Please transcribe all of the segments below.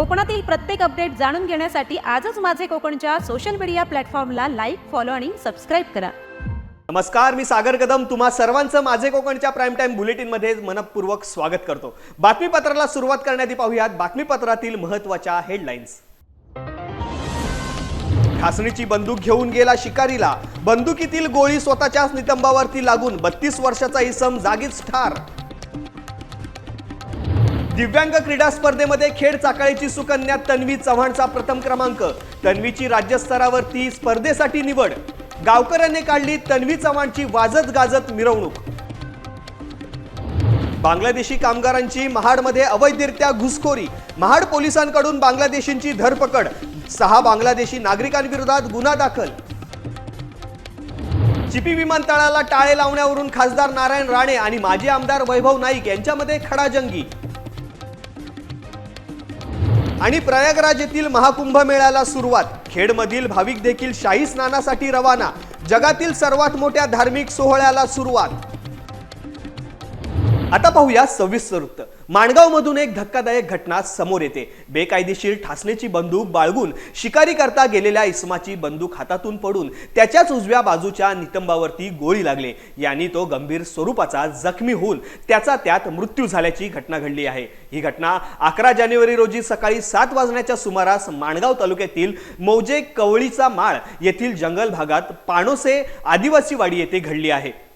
कोकणातील प्रत्येक अपडेट जाणून घेण्यासाठी आजच माझे कोकणच्या सोशल मीडिया प्लॅटफॉर्मला लाईक फॉलो आणि सबस्क्राईब करा. नमस्कार मी सागर कदम. तुम्हा सर्वांचं माझे कोकणच्या प्राईम टाईम बुलेटिनमध्ये मनपूर्वक स्वागत करतो. बातमीपत्राला सुरुवात करण्याआधी पाहूयात बातमीपत्रातील महत्त्वाच्या हेडलाईन्स ठासणीची बंदूक घेऊन गेला शिकारीला. बंदुकीतील गोळी स्वतःच्याच नितंबावरती लागून बत्तीस वर्षाचा इसम जागीच ठार. दिव्यांग क्रीडा स्पर्धेमध्ये खेड चाकाळीची सुकन्या तन्वी चव्हाणचा प्रथम क्रमांक. तन्वीची राज्यस्तरावरती स्पर्धेसाठी निवड. गावकऱ्यांनी काढली तन्वी चव्हाणची वाजत गाजत मिरवणूक. बांगलादेशी कामगारांची महाडमध्ये अवैधरित्या घुसखोरी. महाड पोलिसांकडून बांगलादेशींची धरपकड. सहा बांगलादेशी नागरिकांविरोधात गुन्हा दाखल. चिपी विमानतळाला टाळे लावण्यावरून खासदार नारायण राणे आणि माजी आमदार वैभव नाईक यांच्यामध्ये खडाजंगी. आणि प्रयागराज येथील महाकुंभ मेळ्याला सुरुवात. खेडमधील भाविक देखील शाही स्नानासाठी रवाना. जगातील सर्वात मोठ्या धार्मिक सोहळ्याला सुरुवात. आता पाहूया सविस्तर वृत्त. माणगाव मधून एक धक्कादायक घटना समोर येते. बेकायदेशीर ठासणेची बंदूक बाळगून शिकारी करता गेलेल्या इसमाची बंदूक हातातून पडून त्याच्याच उजव्या बाजूच्या नितंबावरती गोळी लागले. यांनी तो गंभीर स्वरूपाचा जखमी होऊन त्याचा त्यात मृत्यू झाल्याची घटना घडली आहे. ही घटना अकरा जानेवारी रोजी सकाळी सात वाजण्याच्या सुमारास माणगाव तालुक्यातील मौजे कवळीचा माळ येथील जंगल भागात पाणोसे आदिवासी वाडी येथे घडली आहे.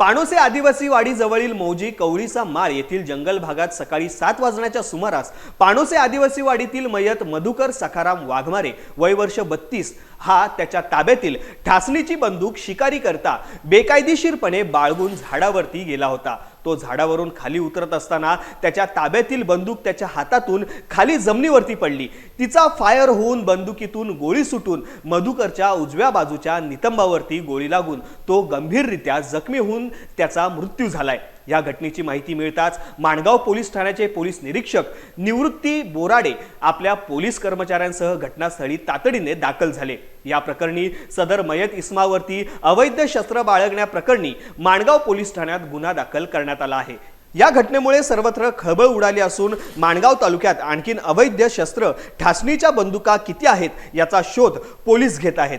पाणोसे आदिवासी वाडीजवळील मौजी कवळीचा माळ येथील जंगल भागात सकाळी सात वाजण्याच्या सुमारास पाणोसे आदिवासी वाडीतील मयत मधुकर सखाराम वाघमारे वय वर्ष बत्तीस हा त्याच्या ताब्यातील ठासणीची बंदूक शिकारी करता बेकायदेशीरपणे बाळगून झाडावरती गेला होता. तो झाडावरून खाली उतरत असताना त्याच्या ताब्यातील बंदूक त्याच्या हातातून खाली जमिनीवरती पडली. तिचा फायर होऊन बंदुकीतून गोळी सुटून मधुकरच्या उजव्या बाजूच्या नितंबावरती गोळी लागून तो गंभीररित्या जखमी होऊन त्याचा मृत्यू झालाय. या घटनेची माहिती मिळताच माणगाव पोलीस ठाण्याचे पोलीस निरीक्षक निवृत्ती बोराडे आपल्या पोलीस कर्मचाऱ्यांसह घटनास्थळी तातडीने दाखल झाले. या प्रकरणी सदर मयत इस्मावरती अवैध शस्त्र बाळगण्याप्रकरणी माणगाव पोलीस ठाण्यात गुन्हा दाखल करण्यात आला आहे. या घटनेमुळे सर्वत्र खळबळ उडाली असून माणगाव तालुक्यात आणखीन अवैध शस्त्र ठासणीच्या बंदुका किती आहेत याचा शोध पोलीस घेत आहेत.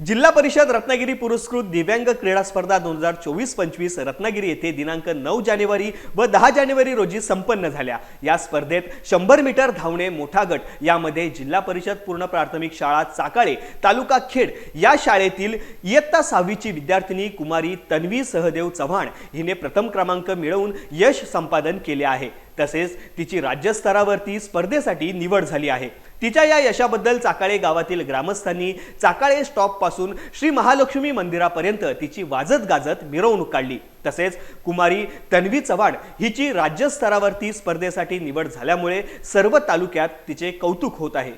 जिल्हा परिषद रत्नागिरी पुरस्कृत दिव्यांग क्रीडा स्पर्धा दोन हजार चोवीस पंचवीस रत्नागिरी येथे दिनांक नऊ जानेवारी व दहा जानेवारी रोजी संपन्न झाल्या. या स्पर्धेत शंभर मीटर धावणे मोठा गट. यामध्ये जिल्हा परिषद पूर्ण प्राथमिक शाळा चाकाळे तालुका खेड या शाळेतील इयत्ता सहावीची विद्यार्थिनी कुमारी तन्वी सहदेव चव्हाण हिने प्रथम क्रमांक मिळवून यश संपादन केले आहे. तसेच तिची राज्यस्तरावरती स्पर्धेसाठी निवड झाली आहे. तिच्या या यशाबद्दल चाकाळे गावातील ग्रामस्थांनी चाकाळे स्टॉपपासून श्री महालक्ष्मी मंदिरापर्यंत तिची वाजत गाजत मिरवणूक काढली. तसेच कुमारी तन्वी चव्हाण हिची राज्यस्तरावरती स्पर्धेसाठी निवड झाल्यामुळे सर्व तालुक्यात तिचे कौतुक होत आहे.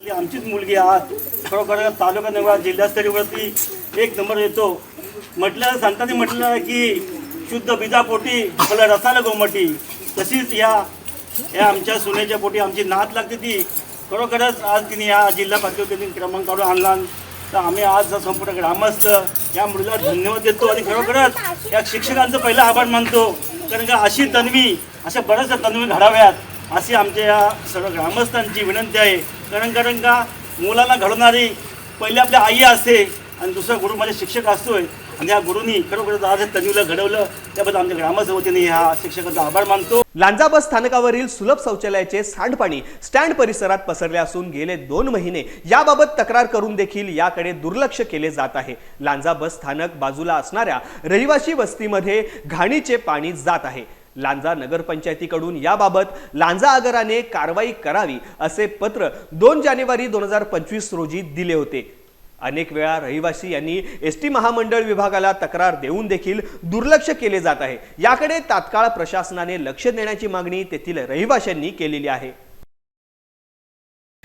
आमचीच मुलगी आज खरोखर तालुका नवा जिल्हास्तरीवरती एक नंबर येतो. म्हटलं संतांनी म्हटलं की शुद्ध बिजापोटी फळ रसाला गोमटी तशीच या या आमच्या सुनेच्या पोटी आमची नात लागते ती. खरोखरच आज तिने या जिल्हा पातळीवर त्यांनी क्रमांक काढून आणला तर आम्ही आज संपूर्ण ग्रामस्थ या मुलीला धन्यवाद देतो आणि खरोखरच या शिक्षकांचं पहिलं आभार मानतो. कारण का अशी तन्वी अशा बऱ्याचशा तन्वी घडाव्यात अशी आमच्या या सर्व ग्रामस्थांची विनंती आहे. कारण कारण का मुलाला घडवणारी पहिले आपल्या आई असते आणि दुसरा गुरु माझे शिक्षक असतोय. आणि या गुरुनी खरोखर आज तन्वीला घडवलं. त्याबद्दल आमच्या ग्रामस्थ वतीने ह्या शिक्षकांचा आभार मानतो. लांजा बस स्थानकावरील सुलभ शौचालयाचे सांडपाणी स्टँड परिसरात पसरले असून गेले दोन महिने याबाबत तक्रार करून देखील याकडे दुर्लक्ष केले जात आहे. लांजा बस स्थानक बाजूला असणाऱ्या रहिवासी वस्तीमध्ये घाणीचे पाणी जात आहे. लांजा नगरपंचायतीकडून याबाबत लांजा आगाराने कारवाई करावी असे पत्र दोन जानेवारी दोन हजार पंचवीस रोजी दिले होते. अनेक वेळा रहिवासी यांनी एस टी महामंडळ विभागाला तक्रार देऊन देखील दुर्लक्ष केले जात आहे. याकडे तात्काळ प्रशासनाने लक्ष देण्याची मागणी तेथील रहिवाशांनी केलेली आहे.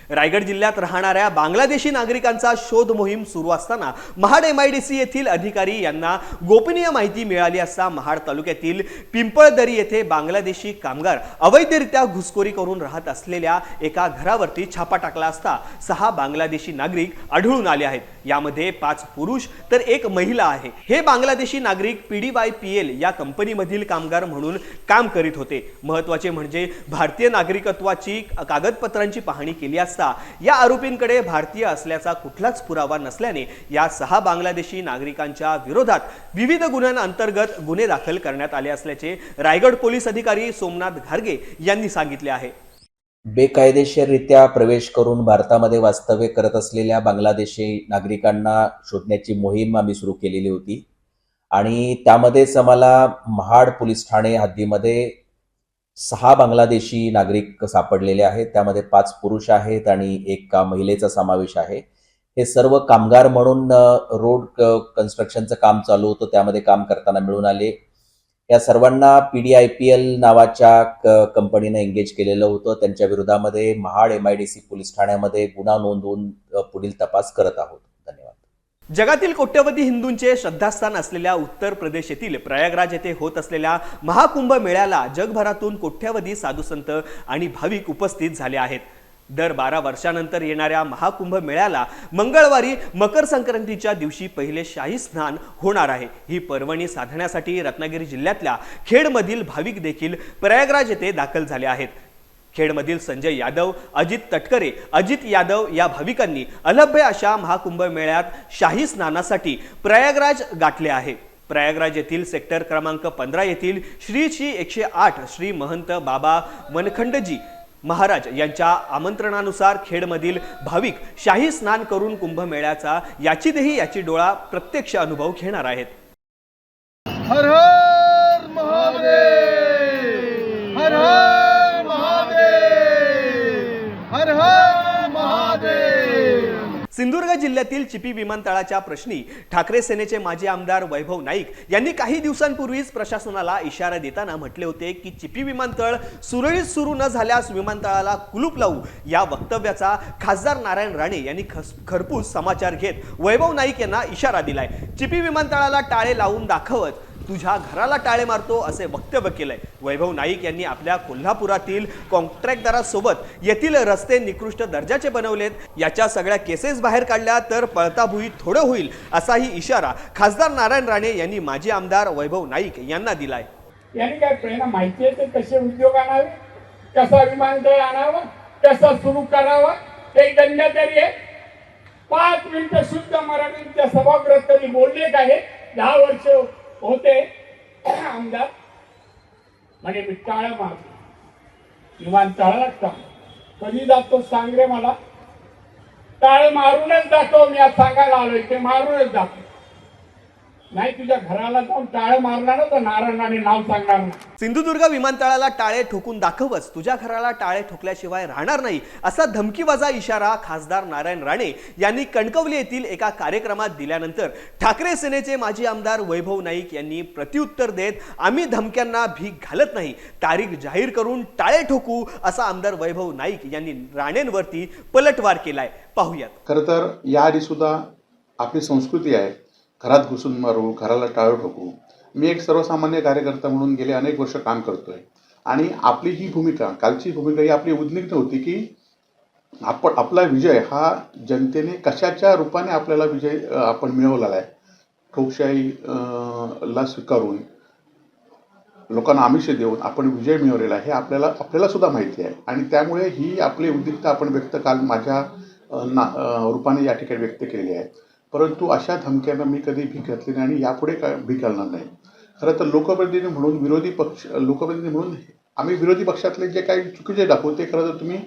रायगड जिल्ह्यात राहणाऱ्या बांगलादेशी नागरिकांचा शोध मोहीम सुरू असताना महाड एमआयडीसी येथील अधिकारी यांना गोपनीय माहिती मिळाली असता महाड तालुक्यातील पिंपळदरी येथे बांगलादेशी कामगार अवैधरित्या घुसखोरी करून राहत असलेल्या एका घरावरती छापा टाकला असता सहा बांगलादेशी नागरिक आढळून आले आहेत. यामध्ये पाच पुरुष तर एक महिला आहे. हे बांगलादेशी नागरिक पीडीवाय पी एल या कंपनीमधील कामगार म्हणून काम करीत होते. महत्त्वाचे म्हणजे भारतीय नागरिकत्वाची कागदपत्रांची पाहणी केली असता या आरोपींकडे भारतीय असल्याचा कुठलाच पुरावा नसल्याने या सहा बांगलादेशी नागरिकांच्या विरोधात विविध गुन्ह्यांअंतर्गत गुन्हे दाखल करण्यात आले असल्याचे रायगड पोलीस अधिकारी सोमनाथ घारगे यांनी सांगितले आहे. बेकायदेशीररित्या प्रवेश करून भारतामध्ये वास्तव्य करत असलेल्या बांगलादेशी नागरिकांना शोधण्याची मोहीम आम्ही सुरू केलेली होती. आणि त्यामध्येच आम्हाला महाड पोलीस ठाणे हद्दीमध्ये सहा बांगलादेशी नागरिक सापडलेले आहेत. त्यामध्ये पाच पुरुष आहेत आणि एक महिलेचा समावेश आहे. हे सर्व कामगार म्हणून रोड कन्स्ट्रक्शनचं काम चालू होतं. त्यामध्ये काम करताना मिळून आले. या सर्वांना P D I P L नावाच्या क- कंपनीनं एंगेज केलेलं होतं. त्यांच्या विरोधामध्ये Mahad M I D C police ठाण्यामध्ये गुन्हा नोंदवून पुढील तपास करत आहोत. धन्यवाद. जगातील कोट्यवधी हिंदूंचे श्रद्धास्थान असलेल्या उत्तर प्रदेश येथील प्रयागराज येथे होत असलेल्या महाकुंभ मेळ्याला जगभरातून कोट्यवधी साधुसंत आणि भाविक उपस्थित झाले आहेत. दर बारा वर्षानंतर येणाऱ्या महाकुंभ मेळ्याला मंगळवारी मकर संक्रांतीच्या दिवशी पहिले शाही स्नान होणार आहे. ही पर्वणी साधण्यासाठी रत्नागिरी जिल्ह्यातल्या खेडमधील भाविक देखील प्रयागराज येथे दाखल झाले आहेत. खेडमधील संजय यादव अजित तटकरे अजित यादव या भाविकांनी अलभ्य अशा महाकुंभ मेळ्यात शाही स्नानासाठी प्रयागराज गाठले आहे. प्रयागराज येथील सेक्टर क्रमांक पंधरा येथील श्री श्री एकशे आठ श्री महंत बाबा मनखंडजी महाराज यांच्या आमंत्रणानुसार खेडमधील भाविक शाही स्नान करून कुंभमेळ्याचा याचीतही याची डोळा प्रत्यक्ष अनुभव घेणार आहेत. हर हर! सिंधुदुर्ग जिल्ह्यातील चिपी विमानतळाच्या प्रश्नी ठाकरे सेनेचे माजी आमदार वैभव नाईक यांनी काही दिवसांपूर्वीच प्रशासनाला इशारा देताना म्हटले होते की चिपी विमानतळ सुरळीत सुरू न झाल्यास विमानतळाला कुलूप लावू या वक्तव्याचा खासदार नारायण राणे यांनी खस खरपूस समाचार घेत वैभव नाईक यांना इशारा दिलाय. चिपी विमानतळाला टाळे लावून दाखवत तुझ्या घराला टाळे मारतो असे वक्तव्य केलंय. वैभव नाईक यांनी आपल्या कोल्हापुरातील कॉन्ट्रॅक्टदारासोबत येथील रस्ते निकृष्ट दर्जाचे बनवलेत. याच्या सगळ्या केसेस बाहेर काढल्या तर पळताभुई थोडं होईल असाही इशारा खासदार नारायण राणे यांनी माजी आमदार वैभव नाईक यांना दिलाय. यांनी काय प्रेरणा माहिती आहे ते कसे उद्योग आणावे? कसा विमानतळ आणावा? कसा सुरू करावा? ते गण्यतरी आहे पाच मिनिटं शुद्ध मराठीच्या सभागृहात तरी बोलले काय दहा वर्ष होते. आमदार. म्हणजे मी टाळं मारतो. विमानतळाला टाळ कधी जातो सांग रे मला. टाळ मारूनच जातो. मी आज सांगायला आलोय. ते मारूनच जातो. नाही तुझ्या घराला जाऊन टाळ मारणार ना तर नारायणाने नाव सांगणार सिंधुदुर्ग विमानतळाला टाळे ठोकून दाखवच. तुझ्या घराला टाळे ठोकल्याशिवाय राहणार नाही असा धमकीवाजा इशारा खासदार नारायण राणे यांनी कणकवली येथील एका कार्यक्रमात दिल्यानंतर ठाकरे सेनेचे माजी आमदार वैभव नाईक यांनी प्रत्युत्तर देत आम्ही धमक्यांना भीक घालत नाही. तारीख जाहीर करून टाळे ठोकू असा आमदार वैभव नाईक यांनी राणेंवरती पलटवार केलाय. पाहूयात. खरं तर याआधी सुद्धा आपली संस्कृती आहे घरात घुसून मारू घराला टाळं ठोकू मी एक सर्वसामान्य कार्यकर्ता म्हणून गेले अनेक वर्ष काम करतोय. आणि आपली ही भूमिका कालची भूमिका ही आपली उद्विग्न होती की आपण आपला विजय हा जनतेने कशाच्या रूपाने आपल्याला विजय आपण मिळवलेला आहे ठोकशाही ला स्वीकारून लोकांना आमिष देऊन आपण विजय मिळवलेला आहे हे आपल्याला आपल्याला सुद्धा माहिती आहे. आणि त्यामुळे ही आपली उद्दिष्ट आपण व्यक्त काल माझ्या ना रूपाने या ठिकाणी व्यक्त केलेली आहे. परंतु अशा धमक्यांना मी कधी भीक घातली नाही आणि यापुढे काय भीक घालणार नाही. खरं तर लोकप्रतिनिधी म्हणून विरोधी पक्ष लोकप्रतिनिधी म्हणून आम्ही विरोधी पक्षातले जे काही चुकीचे दाखवू ते खरं तर तुम्ही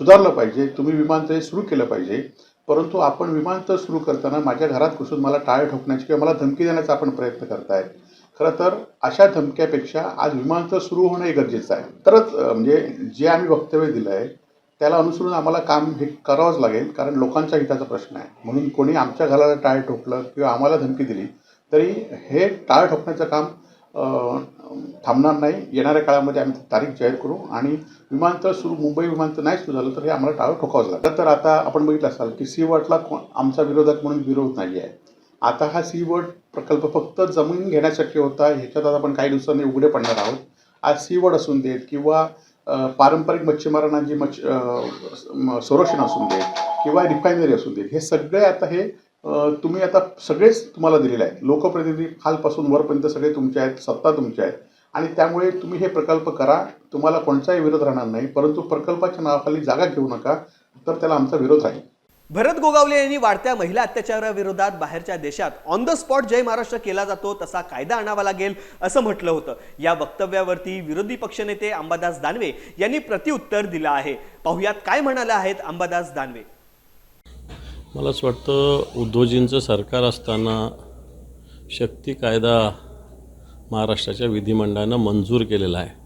सुधारलं पाहिजे तुम्ही विमानतळ सुरू केलं पाहिजे. परंतु आपण विमानतळ सुरू करताना माझ्या घरात घुसून मला टाळ ठोकण्याची किंवा मला धमकी देण्याचा आपण प्रयत्न करताय खरं तर अशा धमक्यापेक्षा आज विमानतळ सुरू होणं हे गरजेचं आहे. तरच म्हणजे जे आम्ही वक्तव्य दिलं आहे त्याला अनुसरून आम्हाला काम हे करावंच लागेल कारण लोकांच्या हिताचा प्रश्न आहे. म्हणून कोणी आमच्या घराला टाळ ठोकलं किंवा आम्हाला धमकी दिली तरी हे टाळ ठोकण्याचं काम थांबणार नाही. येणाऱ्या काळामध्ये आम्ही तारीख जाहीर करू आणि विमानतळ सुरू मुंबई विमानतळ नाही सुरू झालं तर हे आम्हाला टाळं ठोकावंच लागतं तर आता आपण बघितलं असाल की सी वॉटला कोण आमचा विरोधक म्हणून विरोध नाही आहे. आता हा सी वॉट प्रकल्प फक्त जमीन घेण्यासाठी होता ह्याच्यात आता आपण काही दिवसांनी उघडे पडणार आहोत. आज सी वॉट असून देत किंवा पारंपरिक मच्छीमारांना जी मच्छ संरक्षण असून दे किंवा रिफायनरी असून दे हे सगळे आता हे तुम्ही आता सगळेच तुम्हाला दिलेले आहेत. लोकप्रतिनिधी खालपासून वरपर्यंत सगळे तुमचे आहेत सत्ता तुमच्या आहेत आणि त्यामुळे तुम्ही हे प्रकल्प करा. तुम्हाला कोणताही विरोध राहणार नाही परंतु प्रकल्पाच्या नावाखाली जागा घेऊ नका तर त्याला आमचा विरोध राहील. भरत गोगावले यांनी वाढत्या महिला अत्याचाराविरोधात बाहेरच्या देशात on the spot Jai Maharashtra केला जातो तसा कायदा आणावा लागेल असं म्हटलं होतं. या वक्तव्यावरती विरोधी पक्षनेते अंबादास दानवे यांनी प्रतिउत्तर दिलं आहे. पाहुयात काय म्हणाले आहेत अंबादास दानवे. मला असं वाटतं उद्धवजींचं सरकार असताना शक्ती कायदा महाराष्ट्राच्या विधिमंडळानं मंजूर केलेला आहे.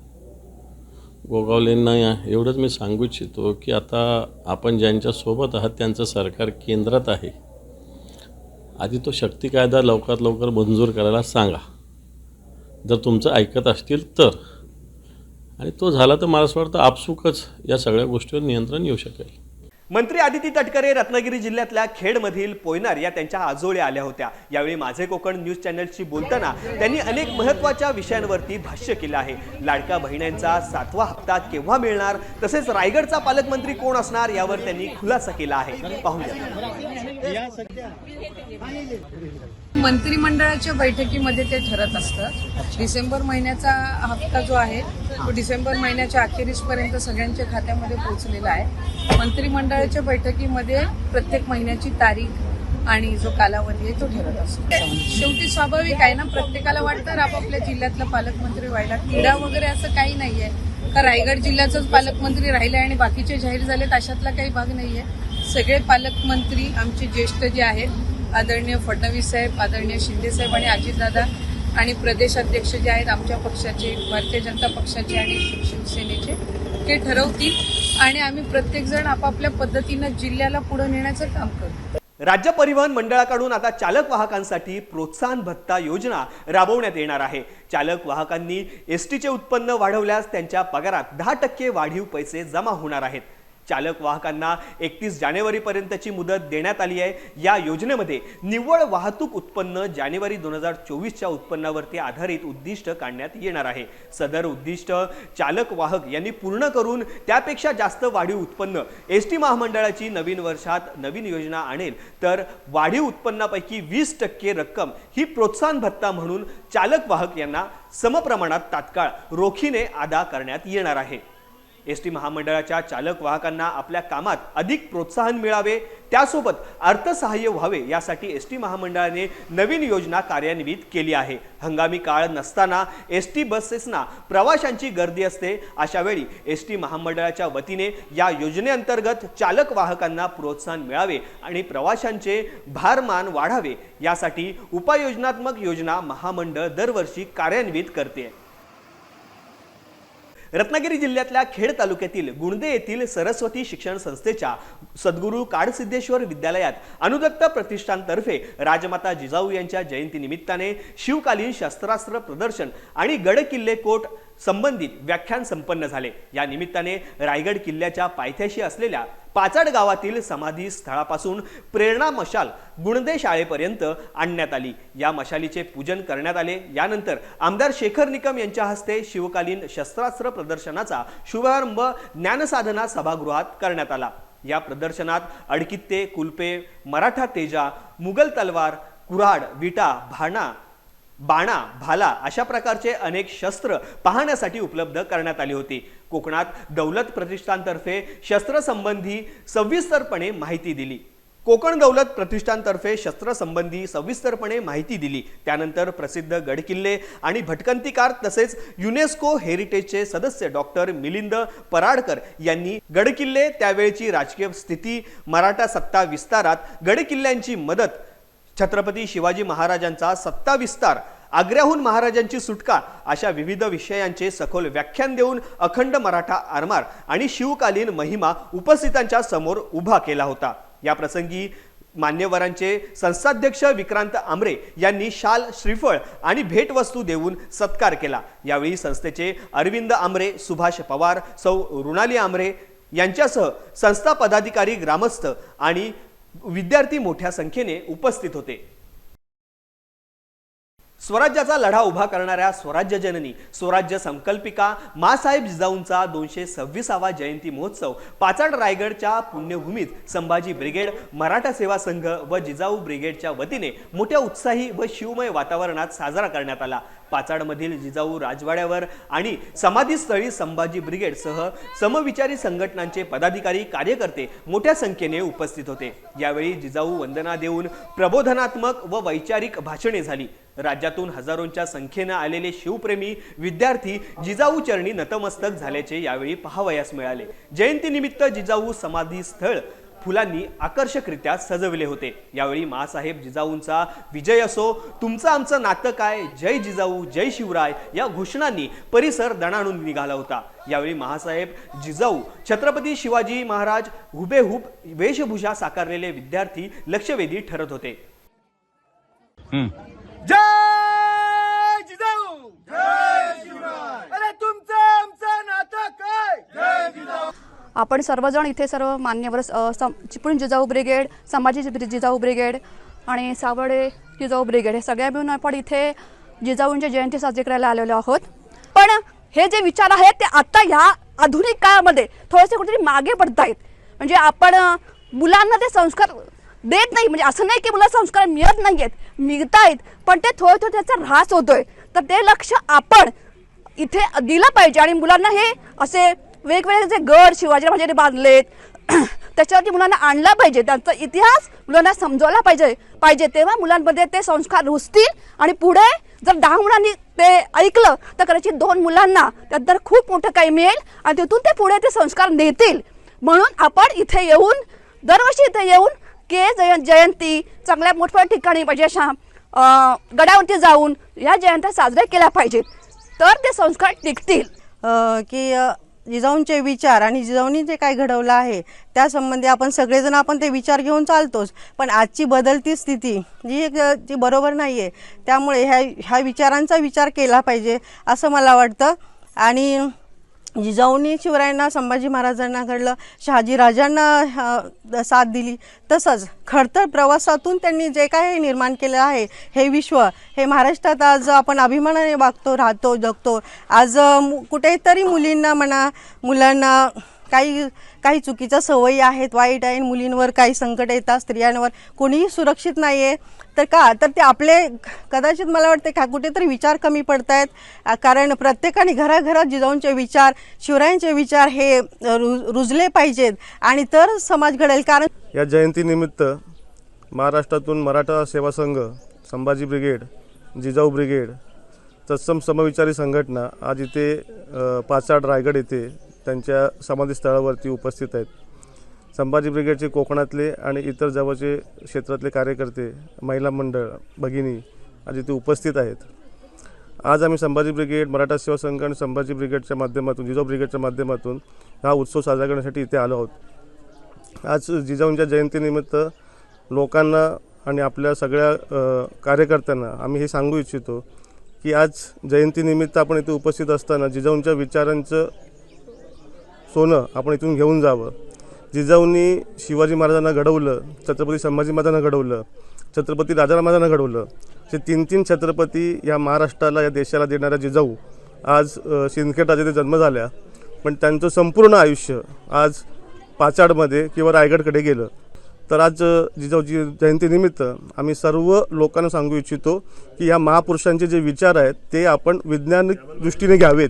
गोगावलेंना एवढंच मी सांगू इच्छितो की आता आपण ज्यांच्यासोबत आहात त्यांचं सरकार केंद्रात आहे. आधी तो शक्ती कायदा लवकरात लवकर मंजूर करायला सांगा. जर तुमचं ऐकत असतील तर. आणि तो झाला तर मला असं वाटतं आपसुकच या सगळ्या गोष्टीवर नियंत्रण येऊ शकेल. मंत्री आदिती तटकरे रत्नागिरी जिल्ह्यातल्या खेडमधील पोयनार या त्यांच्या आजोळ्या आल्या होत्या. यावेळी माझे कोकण न्यूज चॅनलशी बोलताना त्यांनी अनेक महत्त्वाच्या विषयांवरती भाष्य केलं आहे. लाडका बहिण्यांचा सातवा हप्ता केव्हा मिळणार? तसेच रायगडचा पालकमंत्री कोण असणार? यावर त्यांनी खुलासा केला आहे. पाहूया मंत्रिमंडळाच्या बैठकीमध्ये ते ठरत असतं. डिसेंबर महिन्याचा हप्ता जो आहे तो डिसेंबर महिन्याच्या अखेरीसपर्यंत सगळ्यांच्या खात्यामध्ये पोहोचलेला आहे. मंत्रिमंडळाच्या बैठकीमध्ये प्रत्येक महिन्याची तारीख आणि जो कालावधी आहे तो ठरत असतो. शेवटी स्वाभाविक आहे ना प्रत्येकाला वाटतं आपापल्या जिल्ह्यातला पालकमंत्री व्हायला. क्रीडा वगैरे असं काही नाहीये. का रायगड जिल्ह्याचाच पालकमंत्री राहिले आणि बाकीचे जाहीर झालेत अशातला काही भाग नाहीये. सगळे पालकमंत्री आमचे ज्येष्ठ जे आहेत आदरणीय फडणवीस साहेब आदरणीय शिंदे साहेब आणि अजितदादा आणि प्रदेशाध्यक्ष जे आहेत आमच्या पक्षाचे भारतीय जनता पक्षाचे आणि शिवसेनेचे ते ठरवतील. आणि आम्ही प्रत्येकजण आपापल्या पद्धतीनं जिल्ह्याला पुढे नेण्याचं काम करू राज्य परिवहन मंडळाकडून आता चालक वाहकांसाठी प्रोत्साहन भत्ता योजना राबवण्यात येणार आहे. चालक वाहकांनी एस टीचे उत्पन्न वाढवल्यास त्यांच्या पगारात दहा टक्के वाढीव पैसे जमा होणार आहेत. चालक वाहकांना एकतीस जानेवारीपर्यंतची मुदत देण्यात आली आहे. या योजनेमध्ये निव्वळ वाहतूक उत्पन्न जानेवारी दोन हजार चोवीसच्या उत्पन्नावरती आधारित उद्दिष्ट काढण्यात येणार आहे. सदर उद्दिष्ट चालक वाहक यांनी पूर्ण करून त्यापेक्षा जास्त वाढीव उत्पन्न एस टी महामंडळाची नवीन वर्षात नवीन योजना आणेल. तर वाढीव उत्पन्नापैकी वीस टक्के रक्कम ही प्रोत्साहन भत्ता म्हणून चालक वाहक यांना समप्रमाणात तात्काळ रोखीने अदा करण्यात येणार आहे. एस टी महामंडळाच्या चालक वाहकांना आपल्या कामात अधिक प्रोत्साहन मिळावे त्यासोबत अर्थसहाय्य व्हावे यासाठी एस टी महामंडळाने नवीन योजना कार्यान्वित केली आहे. हंगामी काळ नसताना एस टी बसेसना प्रवाशांची गर्दी असते. अशा वेळी एस टी महामंडळाच्या वतीने या योजनेअंतर्गत चालक वाहकांना प्रोत्साहन मिळावे आणि प्रवाशांचे भारमान वाढावे. यासाठी उपाययोजनात्मक योजना महामंडळ दरवर्षी कार्यान्वित करते. रत्नागिरी जिल्ह्यातल्या खेड तालुक्यातील गुणदे येथील सरस्वती शिक्षण संस्थेच्या सद्गुरू काडसिद्धेश्वर विद्यालयात अनुदत्त प्रतिष्ठानतर्फे राजमाता जिजाऊ यांच्या जयंतीनिमित्ताने शिवकालीन शस्त्रास्त्र प्रदर्शन आणि गड किल्ले कोट संबंधित व्याख्यान संपन्न झाले. या निमित्ताने रायगड किल्ल्याच्या पायथ्याशी असलेल्या पाचाड गावातील समाधी स्थळापासून प्रेरणा मशाल गुणदे शाळेपर्यंत आणण्यात आली. या मशालीचे पूजन करण्यात आले. यानंतर आमदार शेखर निकम यांच्या हस्ते शिवकालीन शस्त्रास्त्र प्रदर्शनाचा शुभारंभ ज्ञानसाधना सभागृहात करण्यात आला. या प्रदर्शनात अडकित्ते कुलपे मराठा तेजा मुघल तलवार कुऱ्हाड विटा भाणा बाणा भाला अशा प्रकारचे अनेक शस्त्र पाहण्यासाठी उपलब्ध करण्यात आली होती. कोकणात दौलत प्रतिष्ठानतर्फे शस्त्रसंबंधी सविस्तरपणे माहिती दिली. कोकण दौलत प्रतिष्ठानतर्फे शस्त्रसंबंधी सविस्तरपणे माहिती दिली. त्यानंतर प्रसिद्ध गडकिल्ले आणि भटकंतीकार तसेच युनेस्को हेरिटेजचे सदस्य डॉक्टर मिलिंद पराडकर यांनी गडकिल्ले त्यावेळची राजकीय स्थिती मराठा सत्ता विस्तारात गडकिल्ल्यांची मदत छत्रपती शिवाजी महाराजांचा सत्ता विस्तार आग्र्याहून महाराजांची सुटका अशा विविध विषयांचे सखोल व्याख्यान देऊन अखंड मराठा आरमार आणि शिवकालीन महिमा उपस्थितांच्या समोर उभा केला होता. या प्रसंगी मान्यवरांचे संस्थाध्यक्ष विक्रांत आमरे यांनी शाल श्रीफळ आणि भेटवस्तू देऊन सत्कार केला. यावेळी संस्थेचे अरविंद आमरे सुभाष पवार सौ रुणाली आमरे यांच्यासह संस्था पदाधिकारी ग्रामस्थ आणि विद्यार्थी मोठ्या संख्येने उपस्थित होते. स्वराज्याचा लढा उभा करणाऱ्या स्वराज्य जननी स्वराज्य संकल्पिका मासाहेब जिजाऊंचा दोनशे सव्वीसावा जयंती महोत्सव पाचाड रायगडच्या पुण्यभूमीत संभाजी ब्रिगेड मराठा सेवा संघ व जिजाऊ ब्रिगेडच्या वतीने मोठ्या उत्साही व शिवमय वातावरणात साजरा करण्यात आला. पाचाडमधील जिजाऊ राजवाड्यावर आणि समाधीस्थळी संभाजी ब्रिगेडसह समविचारी संघटनांचे पदाधिकारी कार्यकर्ते मोठ्या संख्येने उपस्थित होते. यावेळी जिजाऊ वंदना देऊन प्रबोधनात्मक व वैचारिक भाषणे झाली. राज्यातून हजारोंच्या संख्येनं आलेले शिवप्रेमी विद्यार्थी जिजाऊ चरणी नतमस्तक झाल्याचे यावेळी पाहावयास मिळाले. जयंतीनिमित्त जिजाऊ समाधी स्थळ फुलांनी आकर्षकरित्या सजविले होते. यावेळी मासाहेब जिजाऊंचा विजय असो तुमचं आमचं नातं काय? जय जिजाऊ जय शिवराय या घोषणांनी परिसर दणाणून निघाला होता. यावेळी महासाहेब जिजाऊ छत्रपती शिवाजी महाराज हुबेहूब वेशभूषा साकारलेले विद्यार्थी लक्षवेधी ठरत होते जय जिजाऊ जय शिवराय अरे तुमचं आमचं नातं काय जय जिजाऊ आपण सर्वजण इथे सर्व मान्यवर सम चिपळूण जिजाऊ ब्रिगेड संभाजी जिजाऊ ब्रिगेड आणि सावडे जिजाऊ ब्रिगेड हे सगळ्या मिळून आपण इथे जिजाऊंची जयंती साजरी करायला आलेलो आहोत. पण हे जे विचार आहेत ते आता ह्या आधुनिक काळामध्ये थोडेसे कुठेतरी मागे पडत आहेत. म्हणजे आपण मुलांना ते संस्कार देत नाही. म्हणजे असं नाही की मुलं संस्कार मिळत नाही आहेत मिळत आहेत पण ते थोडं थोडं त्याचा ऱ्हास होतोय. तर ते लक्ष आपण इथे दिलं पाहिजे आणि मुलांना हे असे वेगवेगळे जे गड शिवाजी महाराजांनी बांधलेत त्याच्यावरती मुलांना आणला पाहिजे. त्यांचा इतिहास मुलांना समजवला पाहिजे पाहिजे. तेव्हा मुलांमध्ये ते संस्कार रुजतील आणि पुढे जर दहा मुलांनी ते ऐकलं तर कदाचित दोन मुलांना त्यात खूप मोठं काही मिळेल आणि तिथून ते पुढे ते संस्कार नेतील. म्हणून आपण इथे येऊन दरवर्षी इथे येऊन के जय जयंती चांगल्या मोठमोठ्या ठिकाणी म्हणजे अशा गडावरती जाऊन या जयंत्या साजऱ्या केल्या पाहिजेत. तर ते संस्कार टिकतील. की जिजाऊंचे विचार आणि जिजाऊंनी जे काय घडवलं आहे त्यासंबंधी आपण सगळेजण आपण ते विचार घेऊन चालतोच. पण आजची बदलती स्थिती जी एक जी ती बरोबर नाही आहे त्यामुळे ह्या ह्या विचारांचा विचार केला पाहिजे असं मला वाटतं. आणि म्हणजे जिजाऊंनी शिवरायांना संभाजी महाराजांना घडलं शहाजी राजांना साथ दिली. तसंच खडतर प्रवासातून त्यांनी जे काय निर्माण केलं आहे हे विश्व हे महाराष्ट्रात आज आपण अभिमानाने वागतो राहतो जगतो. आज कुठेतरी मुलींना म्हणा मुलांना काही काही चुकीच्या सवयी आहेत वाईट आहे मुलींवर काही संकट येतात स्त्रियांवर. कोणीही सुरक्षित नाही आहे तर का? तर ते आपले कदाचित मला वाटते का कुठेतरी विचार कमी पडत आहेत कारण प्रत्येकाने घराघरात जिजाऊंचे विचार शिवरायांचे विचार हे रु रुजले पाहिजेत. आणि तर समाज घडेल. कारण या जयंतीनिमित्त महाराष्ट्रातून मराठा सेवा संघ संभाजी ब्रिगेड जिजाऊ ब्रिगेड तत्सम समविचारी संघटना आज इथे पाचाड रायगड येथे त्यांच्या समाधीस्थळावरती उपस्थित आहेत. संभाजी ब्रिगेडचे कोकणातले आणि इतर जवळचे क्षेत्रातले कार्यकर्ते महिला मंडळ भगिनी आज इथे उपस्थित आहेत. आज आम्ही संभाजी ब्रिगेड मराठा सेवा संघ आणि संभाजी ब्रिगेडच्या माध्यमातून जिजाऊ ब्रिगेडच्या माध्यमातून हा उत्सव साजरा करण्यासाठी इथे आलो आहोत. आज जिजाऊंच्या जयंतीनिमित्त लोकांना आणि आपल्या सगळ्या कार्यकर्त्यांना आम्ही हे सांगू इच्छितो की आज जयंतीनिमित्त आपण इथे उपस्थित असताना जिजाऊंच्या विचारांचं सोनं आपण इथून घेऊन जावं. जिजाऊंनी शिवाजी महाराजांना घडवलं छत्रपती संभाजी महाराजांना घडवलं छत्रपती राजा महाराजांना घडवलं. असे तीन तीन छत्रपती या महाराष्ट्राला या देशाला देणाऱ्या जिजाऊ आज अ, सिंदखेड राजाचे जन्म झाल्या. पण त्यांचं संपूर्ण आयुष्य आज पाचाडमध्ये किंवा रायगडकडे गेलं. तर आज जिजाऊजी जयंतीनिमित्त आम्ही सर्व लोकांना सांगू इच्छितो की या महापुरुषांचे जे विचार आहेत ते आपण वैज्ञानिक दृष्टीने घ्यावेत.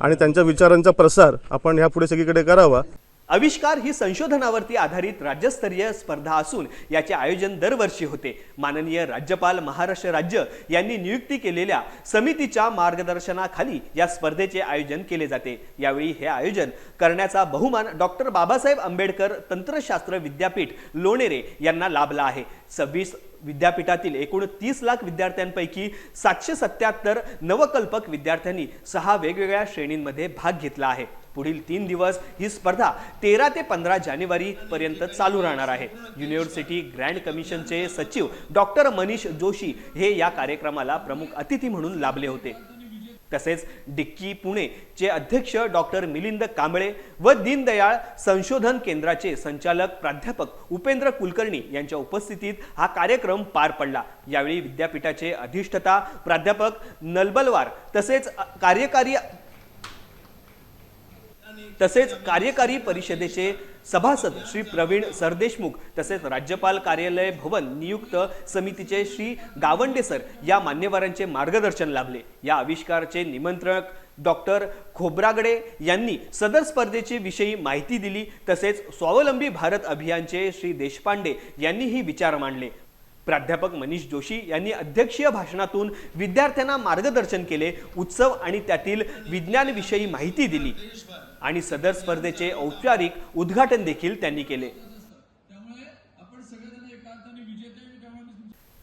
आणि त्यांच्या विचारांचा प्रसार आपण ह्यापुढे सगळीकडे करावा. आविष्कार ही संशोधनावरती आधारित राज्यस्तरीय स्पर्धा असून याचे आयोजन दरवर्षी होते. माननीय राज्यपाल महाराष्ट्र राज्य यांनी नियुक्ती केलेल्या समितीच्या मार्गदर्शनाखाली या स्पर्धेचे आयोजन केले जाते. यावेळी हे आयोजन करण्याचा बहुमान डॉक्टर बाबासाहेब आंबेडकर तंत्रशास्त्र विद्यापीठ लोणेरे यांना लाभला आहे. सव्वीस विद्यापीठातील एकूण तीस लाख विद्यार्थ्यांपैकी सातशे सत्याहत्तर नवकल्पक विद्यार्थ्यांनी सहा वेगवेगळ्या श्रेणींमध्ये भाग घेतला आहे. पुढील तीन दिवस ही स्पर्धा तेरा ते पंधरा जानेवारी पर्यंत चालू राहणार आहे. युनिव्हर्सिटी ग्रँड कमिशनचे सचिव डॉक्टर मनीष जोशी हे या कार्यक्रमाला प्रमुख अतिथी म्हणून लाभले होते. तसेच डिक्की पुणे चे अध्यक्ष डॉक्टर मिलिंद कांबळे व दीनदयाळ संशोधन केंद्राचे संचालक प्राध्यापक उपेंद्र कुलकर्णी यांच्या उपस्थितीत हा कार्यक्रम पार पडला. यावेळी विद्यापीठाचे अधिष्ठता प्राध्यापक नलबलवार तसेच कार्यकारी तसेच कार्यकारी परिषदेचे सभासद श्री प्रवीण सरदेशमुख तसेच राज्यपाल कार्यालय भवन नियुक्त समितीचे श्री गावंडे सर या मान्यवरांचे मार्गदर्शन लाभले. या आविष्काराचे निमंत्रक डॉक्टर खोब्रागडे यांनी सदर स्पर्धेची विषयी माहिती दिली. तसेच स्वावलंबी भारत अभियानचे श्री देशपांडे यांनीही विचार मांडले. प्राध्यापक मनीष जोशी यांनी अध्यक्षीय भाषणातून विद्यार्थ्यांना मार्गदर्शन केले उत्सव आणि त्यातील विज्ञानविषयी माहिती दिली. आणि सदर स्पर्धेचे औपचारिक उद्घाटन देखील त्यांनी केले.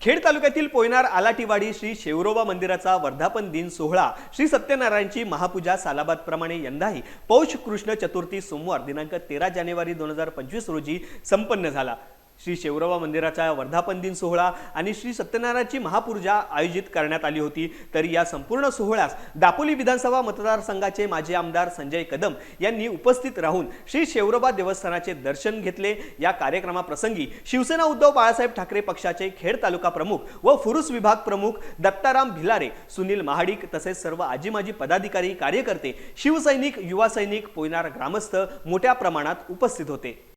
खेड तालुक्यातील पोयनार आलाटीवाडी श्री शेवरोबा मंदिराचा वर्धापन दिन सोहळा श्री सत्यनारायणची महापूजा सालाबाद प्रमाणे यंदाही पौष कृष्ण चतुर्थी सोमवार दिनांक तेरा जानेवारी दोन हजार पंचवीस रोजी संपन्न झाला. श्री शेवरोबा मंदिराचा वर्धापन दिन सोहळा आणि श्री सत्यनारायणची महापूजा आयोजित करण्यात आली होती. तरी या संपूर्ण सोहळ्यास दापोली विधानसभा मतदारसंघाचे माजी आमदार संजय कदम यांनी उपस्थित राहून श्री शेवरोबा देवस्थानाचे दर्शन घेतले. या कार्यक्रमाप्रसंगी शिवसेना उद्धव बाळासाहेब ठाकरे पक्षाचे खेड तालुका प्रमुख व फुरुस विभाग प्रमुख दत्ताराम भिलारे सुनील महाडिक तसेच सर्व आजी माजी पदाधिकारी कार्यकर्ते शिवसैनिक युवा सैनिक पोयनार ग्रामस्थ मोठ्या प्रमाणात उपस्थित होते.